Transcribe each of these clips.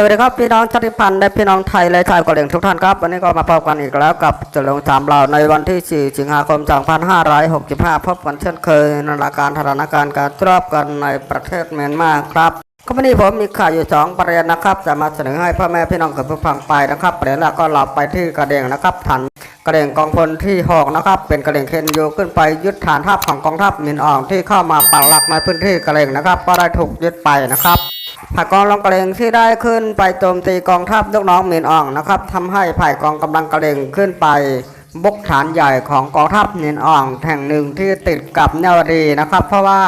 สวัสดีครับพี่น้องชาติพันธุ์และพี่น้องไทยและชาวกะเหรี่ยงทุกท่านครับวันนี้ก็มาพบกันอีกแล้วกับจริญสามเราในวันที่ 4 สิงหาคม 2565 พบกันเช่นเคยในรายการสถานการณ์การรอบกันในประเทศเมียนมาครับก็วันนี้ผมมีข่าวอยู่สองประเด็นนะครับจะมาเสนอให้พ่อแม่พี่น้องกับผู้ฟังไปนะครับประเด็นแรกก็เราไปที่กระเด่งนะครับฐานกระเด่งกองพลที่หกนะครับเป็นกระเด่งเคนโยขึ้นไปยึดฐานทัพของกองทัพมินอองที่เข้ามาปักหลักในพื้นที่กระเด่งนะครับ ก็ได้ถูกยึดไปนะครับ ผ่ายกองลองกระเลงที่ได้ขึ้นไปโจมตีกองทัพลูกน้องเมียนอ่องนะครับทำให้ผ่ายกองกำลังกระเลงขึ้นไปบุกฐานใหญ่ของกองทัพเมียนอ่องแห่งหนึ่งที่ติดกับเนวดีนะครับ เพราะว่า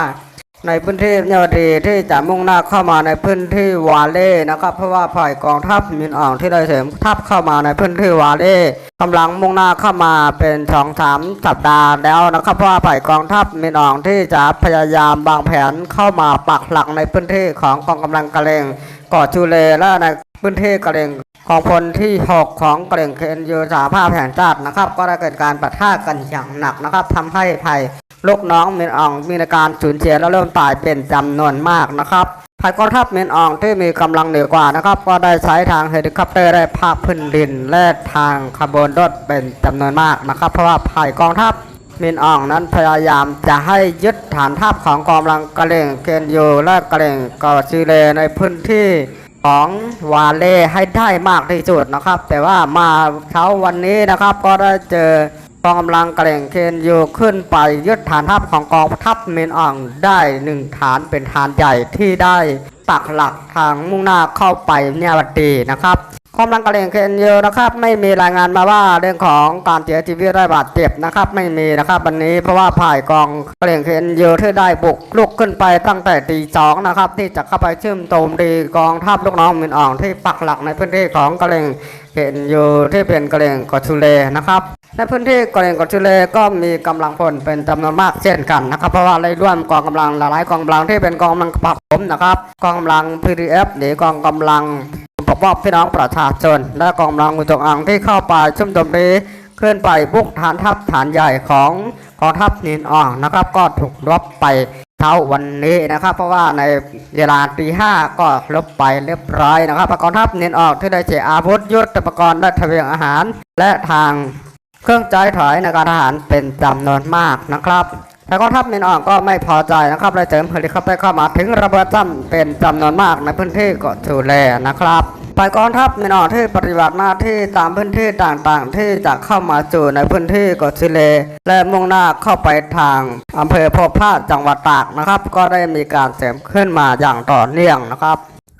ในพื้นที่เนวดีที่จะมุ่งหน้าเข้ามาในพื้นที่วาเล่นะครับ เพราะว่าฝ่ายกองทัพมินอ่องที่ได้เสริมทัพเข้ามาในพื้นที่วาเล่กำลังมุ่งหน้าเข้ามาเป็นสองสามสัปดาห์แล้วนะครับ เพราะว่าฝ่ายกองทัพมินอ่องที่จะพยายามวางแผนเข้ามาปักหลักในพื้นที่ของกองกำลังกระเลงเกาะจูเลและใน พื้นที่กระเด็งของพลที่ 6 ของกระเด็งเคนยูสาภาพแห่งชาตินะครับ ก็ได้เกิดการปะทะกันอย่างหนักนะครับทำให้ภัยลูกน้องเมนอองมีอาการสูญเสียและเริ่มตายเป็นจำนวนมากนะครับภายกองทัพเมนอองที่มีกำลังเหนือกว่านะครับ ก็ได้ใช้ทางเฮลิคอปเตอร์และภาคพื้นดินและทางขบวนรถเป็นจำนวนมากนะครับ เพราะว่าภายกองทัพมินอ่องนั้นพยายามจะให้ยึดฐานทัพของกองกำลังกระเลงเคนยูและกระเลงกอซิเลในพื้นที่ ของวาเล่ให้ได้มากที่สุดนะครับ แต่ว่ามาเช้าวันนี้นะครับ ก็ได้เจอกองกำลังกระเล่งเคนอยู่ขึ้นไปยึดฐานทัพของกองทัพเมนอ่องได้หนึ่งฐานเป็นฐานใหญ่ที่ได้ปักหลักทางมุ่งหน้าเข้าไปเนียวตีนะครับ กำลังกระเลงเคนเยอะนะครับ ไม่มีรายงานมาว่าเรื่องของการเสียชีวิตได้บาดเจ็บนะครับ ไม่มีนะครับวันนี้เพราะว่าผ่ายกองกระเลงเคนเยอะที่ได้บุกลุกขึ้นไปตั้งแต่ตีสองนะครับ ที่จะเข้าไปเชื่อมโจมตีกองทัพลูกน้องมินอ่องที่ปักหลักในพื้นที่ของกระเลงเคนเยอะที่เป็นกระเลงกอชูเลนะครับในพื้นที่กระเลงกอชูเลก็มีกำลังพลเป็นจำนวนมากเช่นกันนะครับ เพราะว่าได้ร่วมกองกำลังหลายกองกำลังที่เป็นกองกำลังปักผมนะครับกองกำลัง PDF หรือกองกำลัง ปกป้องพี่น้องประชาชน และกองกำลังอจงอางที่เข้าไปชุ่มโจมตีขึ้นไปบุกฐานทัพฐานใหญ่ของกองทัพนินอ่องนะครับ ก็ถูกลบไปเช้าวันนี้นะครับ เพราะว่าในเวลาตีห้าก็ลบไปเรียบร้อยนะครับกองทัพนินอ่องที่ได้เจอาวุธยุทธปกรณ์และทะเบียงอาหาร และทางเครื่องใจถอยในการทหารเป็นจำนวนมากนะครับแต่กองทัพมินอ่องก็ไม่พอใจนะครับเลยเสริมเฮลิคอปเตอร์เข้ามาถึงระเบิดซ้ำเป็นจำนวนมากในพื้นที่เกาะชูแลนะครับ ฝ่ายกองทัพมินอ่องที่ปฏิบัติหน้าที่ตามพื้นที่ต่างๆ ที่จะเข้ามาสู่ในพื้นที่เกาะชูเล และมุ่งหน้าเข้าไปทางอำเภอพธิ์พาจังหวัดตากนะครับ ก็ได้มีการเสริมขึ้นมาอย่างต่อเนื่องนะครับ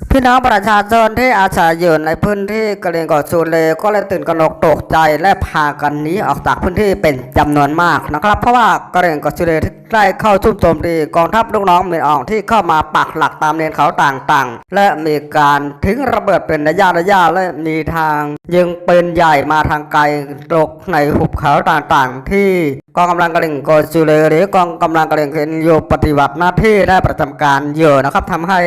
พี่น้องประชาชนที่อาศัยอยู่ในพื้นที่กะเหรี่ยงเกาะซูเลก็เลยตื่นกระหนกตกใจและพากันหนีออกจากพื้นที่เป็นจำนวนมากนะครับ เพราะว่ากะเหรี่ยงเกาะซูเลได้เข้าชุ่มโจมตีกองทัพลูกน้องเมียนอ่องที่เข้ามาปักหลักตามเลนเขาต่างๆ และมีการทิ้งระเบิดเป็นระยะระยะและมีทาง ยิงปืนใหญ่มาทางไกลตกในหุบเขาต่างๆ ที่กองกำลังกะเหรี่ยงเกาะซูเลหรือกองกำลังกะเหรี่ยงเคนโยปฏิบัติหน้าที่ได้ประจำการอยู่นะครับทำให้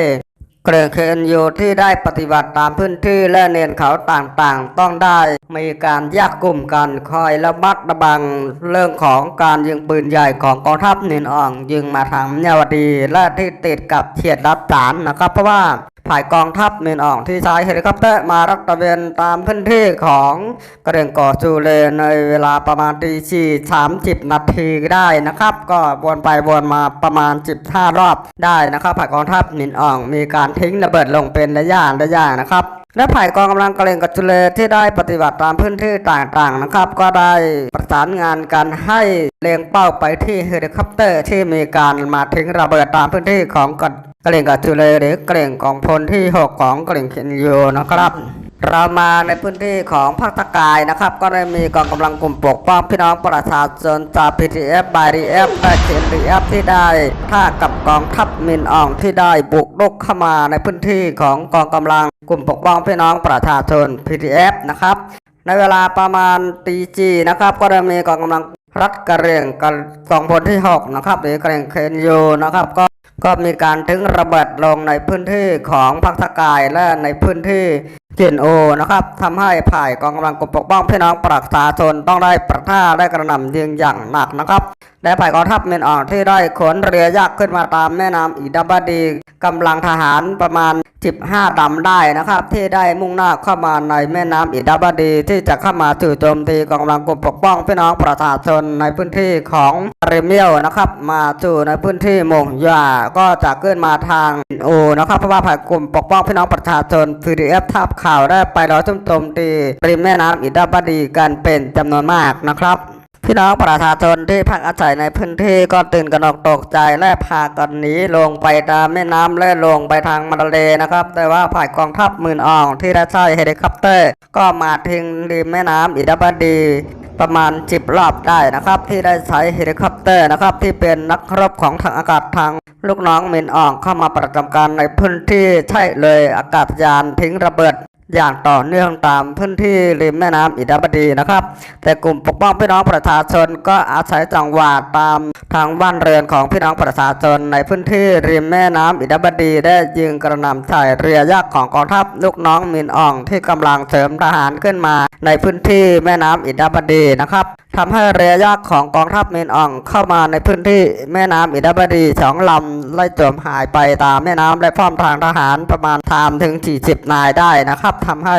เกรงเคนอยู่ที่ได้ปฏิบัติตามพื้นที่และเนินเขาต่างๆ ต้องได้มีการแยกกลุ่มกันคอยระมัดระวังเรื่องของการยิงปืนใหญ่ของกองทัพเนินอ่องยิงมาทางเนวดีและที่ติดกับเฉียดรับสารนะครับ เพราะว่า ฝ่ายกองทัพเมียนอ่องที่ใช้เฮลิคอปเตอร์มารักตระเวนตามพื้นที่ของกระเดงเกาะจูเลในเวลาประมาณตีสี่สามสิบนาทีได้นะครับ ก็วนไปวนมาประมาณ15รอบได้นะครับฝ่ายกองทัพนินอ่องมีการทิ้งระเบิดลงเป็นระยะระยะนะครับและฝ่ายกองกำลังกระเลงกัจจุเลที่ได้ปฏิบัติตามพื้นที่ต่างๆนะครับ ก็ได้ประสานงานกันให้เลงเป้าไปที่เฮลิคอปเตอร์ที่มีการมาทิ้งระเบิดตามพื้นที่ของกระเลงกัจจุเลหรือกระเลงกองพลที่ 6 ของกระเลงเคนโยนะครับ เรามาในพื้นที่ของภาคตะกายนะครับ ก็ได้มีกองกำลังกลุ่มปกป้องพี่น้องประชาชนจาก PTF BDF และ KNDF ที่ได้ท่ากับกองทัพมินอ่องที่ได้บุกรุกเข้ามาในพื้นที่ของกองกำลังกลุ่มปกป้องพี่น้องประชาชน PTF นะครับในเวลาประมาณตีจีนะครับ ก็ได้มีกองกำลังรัฐกระเรียงกับกองพลที่ 6 นะครับหรือกระเรียงเคนยูนะครับก็ ก็มีการทิ้งระเบิดลงในพื้นที่ของพักตะกายและในพื้นที่เกียนโอนะครับทำให้ผ่ายกองกำลังกลุ่มปกป้องพี่น้องประชาชนต้องได้ประท่าและกระหน่ำยิงอย่างหนักนะครับ และฝ่ายกองทัพเมียนอ่องที่ได้ขนเรือยักษ์ขึ้นมาตามแม่น้ำอิดาบดีกำลังทหารประมาณ 15 ลำได้นะครับ ที่ได้มุ่งหน้าเข้ามาในแม่น้ำอิดาบดี ที่จะเข้ามาจู่โจมตีกองกำลังกลุ่มปกป้องพี่น้องประชาชนในพื้นที่ของเรเมียวนะครับ มาจู่ในพื้นที่มงยาก็จะขึ้นมาทางโอนะครับเพราะว่าภายกลุ่มปกป้องพี่น้องประชาชน PDF ทับข่าวได้ไปรอจุ่มโจมตีริมแม่น้ำอิดาบดีกันเป็นจำนวนมากนะครับ พี่น้องประชาชนที่พักอาศัยในพื้นที่ก็ตื่นกันออกตกใจและพากันหนีลงไปตามแม่น้ำและลงไปทางมาเลนะครับ แต่ว่าฝ่ายกองทัพหมื่นอ่องที่ได้ใช้เฮลิคอปเตอร์ ก็มาทิ้งริมแม่น้ำอิดาบดีประมาณจิบรอบได้นะครับ ที่ได้ใช้เฮลิคอปเตอร์นะครับ ที่เป็นนักรบของทางอากาศทางลูกน้องหมินอ่องเข้ามาประจำการในพื้นที่ใช่เลยอากาศยานทิ้งระเบิด อย่างต่อเนื่องตามพื้นที่ริมแม่น้ำอิดาบดีนะครับ แต่กลุ่มปกป้องพี่น้องประชาชนก็อาศัยจังหวะตามทางบ้านเรือนของพี่น้องประชาชนในพื้นที่ริมแม่น้ำอิดาบดีได้ยิงกระหน่ำใส่เรือยักษ์ของกองทัพลูกน้องมินอ่องที่กำลังเสริมทหารขึ้นมา ในพื้นที่แม่น้ำอิดาบดีนะครับทำให้เรือยักษ์ของกองทัพมินอ่องเข้ามาในพื้นที่แม่น้ำอิดาบดีสองลำไล่จมหายไปตามแม่น้ำและพร้อมทางทหารประมาณทามถึง40 นายได้นะครับทำให้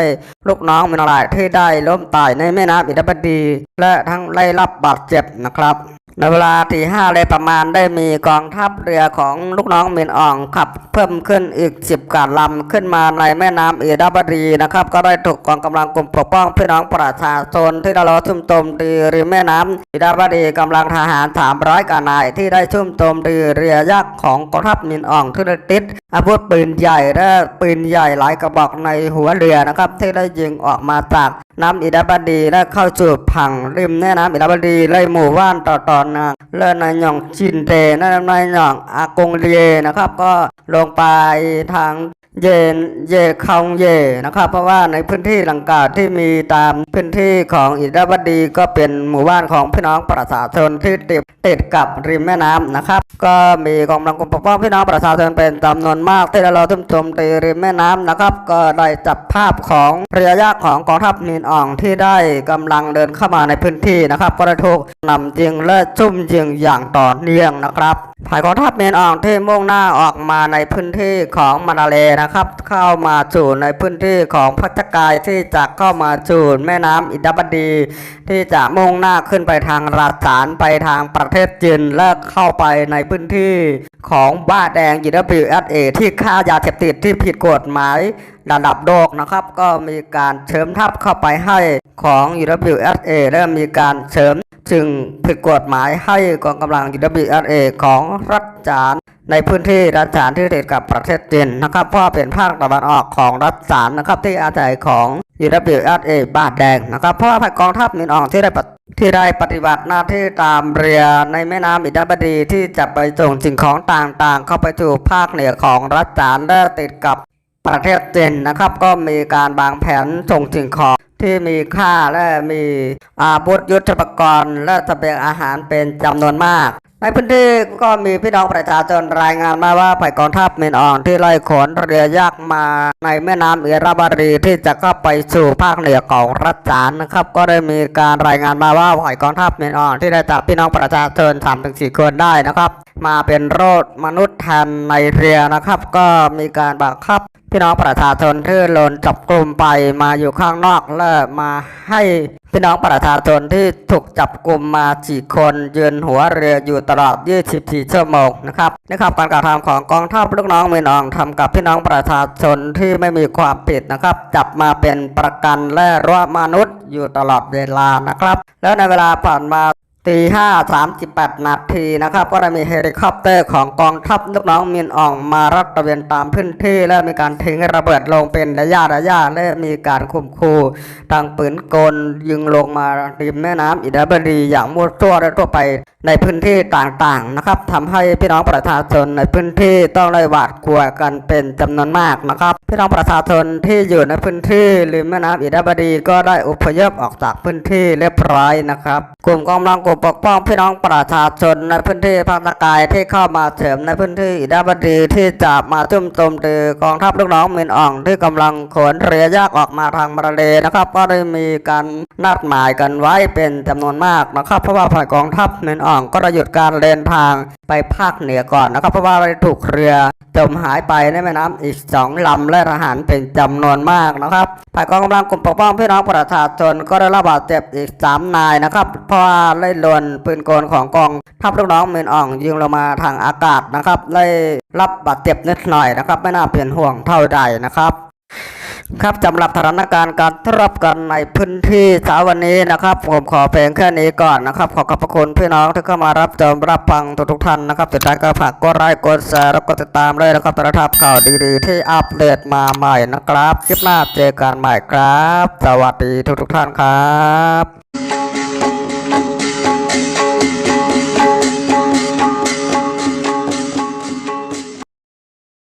ลูกน้องมินหลายที่ได้ล้มตายในแม่น้ำอิดาบดี และทั้งได้รับบาดเจ็บนะครับ ในเวลาที่ห้าเลยประมาณได้มีกองทัพเรือของลูกน้องเมียนอ่องขับเพิ่มขึ้นอีกสิบกาลำขึ้นมาในแม่น้ำเอดาบดีนะครับ ก็ได้ถูกกองกำลังกลุ่มปกป้องพี่น้องประชาชนที่ได้รอชุ่มโจมตีริมแม่น้ำเอดาบดีกำลังทหารสามร้อยกานายที่ได้ชุ่มโจมตีเรือยักษ์ของกองทัพเมียนอ่องที่ได้ติดอาวุธปืนใหญ่และปืนใหญ่หลายกระบอกในหัวเรือนะครับที่ได้ยิงออกมาจาก น้ำอิดาบดีและเข้าสู่ผังริมแม่น้ำอิดาบดีเลยหมู่บ้านต่อตอนนางเลินนายหย่องชินเตนายนายหย่องอากงเรียนะครับ ก็ลงไปทาง เยนเยคองเยนะครับ เพราะว่าในพื้นที่ดังกาที่มีตามพื้นที่ของอิดาบดีก็เป็นหมู่บ้านของพี่น้องประชาชนที่ติดติดกับริมแม่น้ำนะครับ ก็มีกองกำลังปกป้องพี่น้องประชาชนเป็นจำนวนมากที่ได้รอทุ่มโจมตีริมแม่น้ำนะครับ ก็ได้จับภาพของเรือยักของกองทัพมีนอ่องที่ได้กำลังเดินเข้ามาในพื้นที่นะครับ ก็ได้ถูกนำยิงและจุ่มยิงอย่างต่อเนื่องนะครับฝ่ายกองทัพเมียนอ่องที่มุ่งหน้าออกมาในพื้นที่ของมานาเลนะะครับ เข้ามาสู่ในพื้นที่ของพัชกายที่จะเข้ามาสู่แม่น้ำอิดาบดี ที่จะมุ่งหน้าขึ้นไปทางราษานไปทางประเทศจีนและเข้าไปในพื้นที่ของบ้าแดง UWSA ที่ฆ่ายาเสพติดที่ผิดกฎหมายระดับโลกนะครับ ก็มีการเสริมทัพเข้าไปให้ของ UWSA และมีการเสริมจึงผิดกฎหมายให้กองกำลัง UWSA ของรัฐจาน ในพื้นที่รัฐจานที่ติดกับประเทศจีนนะครับเพราะเป็นภาคตะวันออกของรัฐจานนะครับที่อาศัยของ UWSA บ้านแดงนะครับเพราะว่ากองทัพมินอองที่ได้ปฏิที่ได้ปฏิบัติหน้าที่ตามเรือในแม่น้ำอิดาบดีที่จะไปส่งสิ่งของต่างๆ เข้าไปสู่ภาคเหนือของรัฐจานและติดกับประเทศจีนนะครับก็มีการวางแผนส่งสิ่งของที่มีค่าและมีอาวุธยุทโธปกรณ์และเสบียงอาหารเป็นจำนวนมาก ในพื้นที่ก็มีพี่น้องประชาชนรายงานมาว่าฝ่ายกองทัพเมนอ่อนที่ไล่ขนเรือยักษ์มาในแม่น้ำเอราบารีที่จะเข้าไปสู่ภาคเหนือของรัฐจานนะครับ ก็ได้มีการรายงานมาว่าฝ่ายกองทัพเมนอ่อนที่ได้จับพี่น้องประชาชนสามถึงสี่คนได้นะครับ มาเป็นโรดมนุษย์แทนในเรือนะครับ ก็มีการบังคับ พี่น้องประชาชนที่หล่นจับกลุ่มไปมาอยู่ข้างนอกและมาให้พี่น้องประชาชนที่ถูกจับกลุ่มมาจีคนยืนหัวเรืออยู่ตลอด 24 ชั่วโมงนะครับนะครับการกระทำของกองทัพลูกน้องมือนองทำกับพี่น้องประชาชนที่ไม่มีความผิดนะครับ จับมาเป็นประกันและรัวมนุษย์อยู่ตลอดเวลานะครับ แล้วในเวลาผ่านมา ตีห้าสามสิบแปดนาทีนะครับ ก็ได้มีเฮลิคอปเตอร์ของกองทัพลูกน้องมินอองมารับตระเวนตามพื้นที่ และมีการทิ้งระเบิดลงเป็นระยะระยะและมีการข่มขู่ทางปืนกลยิงลงมาริมแม่น้ำอิดาบดีอย่างมั่วซั่วและทั่วไป ในพื้นที่ต่างๆนะครับทำให้พี่น้องประชาชนในพื้นที่ต้องได้หวาดกลัวกันเป็นจำนวนมากนะครับ พี่น้องประชาชนที่อยู่ในพื้นที่ริมแม่น้ำอิดาบดีก็ได้อพยพออกจากพื้นที่เรียบร้อยนะครับ กลุ่มกองกำลังกลุ่มปกป้องพี่น้องประชาชนในพื้นที่ภาคตะกายที่เข้ามาเสริมในพื้นที่อิดาบดีที่จะมาจุ่มโจมตีกองทัพลูกน้องเมียนอ่องที่กำลังขนเรือยากออกมาทางมาเลนะครับก็ได้มีการนัดหมายกันไว้เป็นจำนวนมากนะครับ เพราะว่าฝ่ายกองทัพเมียนอ่ององก็ได้หยุดการเดินทางไปภาคเหนือก่อนนะครับ เพราะว่าได้ถูกเรือจมหายไปในแม่น้ำอีกสองลำและทหารเป็นจำนวนมากนะครับฝ่ายกองกำลังกลุ่มปกป้องพี่น้องประชาชนก็ได้รับบาดเจ็บอีกสามนายนะครับเพราะว่าไล่ลวนปืนกลของกองทัพลูกน้องเมนอ่องยิงลงมาทางอากาศนะครับไล่รับบาดเจ็บนิดหน่อยนะครับ ไม่น่าเป็นห่วงเท่าใดนะครับ ครับสำหรับสถานการณ์การทรบกันในพื้นที่เช้าวันนี้นะครับ ผมขอเพลงแค่นี้ก่อนนะครับ ขอขอบพระคุณพี่น้องที่เข้ามารับชมรับฟังทุกๆท่านนะครับสุดท้ายก็ฝากกดไลค์กดแชร์แล้วก็ติดตามเลยนะครับสำหรับข่าวดีๆ ที่อัปเดตมาใหม่นะครับ คลิปหน้าเจอกันใหม่ครับ สวัสดีทุกๆท่านครับ